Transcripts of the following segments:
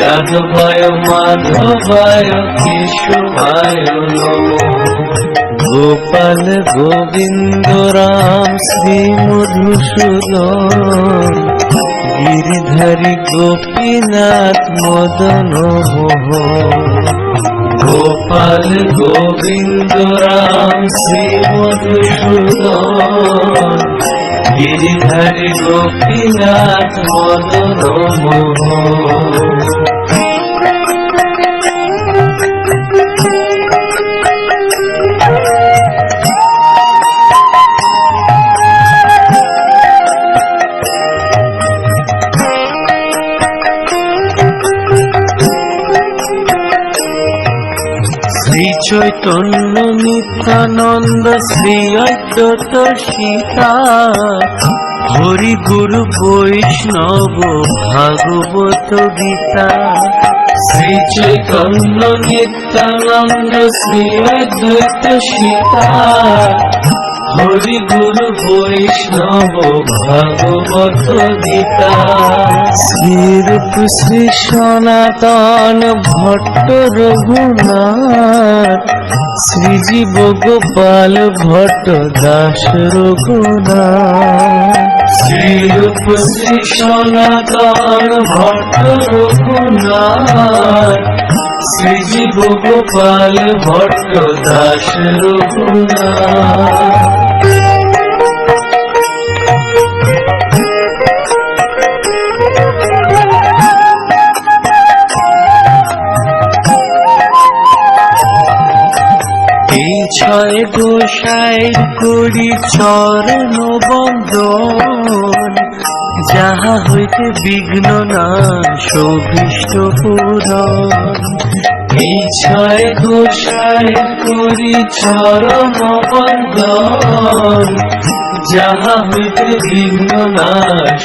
যাদবায় মাধবায় কেশবায় গোপাল গোবিন্দ রাম শ্রী মধুসূদন গিরিধারী গোপীনাথ মদন গোপাল গোবিন্দ রাম শ্রী মধুসূদন গিরিধারী গোপীনাথ মদন মোহন। চৈতন্য নিত্যানন্দ শ্রী অদ্বৈত সীতা। হরি গুরু বৈষ্ণব ভাগবত গীতা। শ্রী চৈতন্য নিত্যানন্দ শ্রী অদ্বৈত সীতা। হরি গুরু বৈষ্ণব ভগবত গীতা। শ্রীরূপ শ্রী সনাতন ভট্ট রঘুনাথ শ্রীজীব গোপাল ভট্ট দাস রঘুনাথ। শ্রীরূপ শ্রী সনাতন ভট্ট রঘুনাথ শ্রীজীব গোপাল ভট্ট দাস রঘুনাথ। গোসাই করি চরণ বন্দন। যাহা হইতে বিঘ্ন না শোভিষ্ট পুরন এই ছয় করি চরণ বন্দন। যাহা হইতে বিঘ্ন না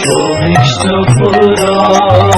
শোভিষ্ট পুরন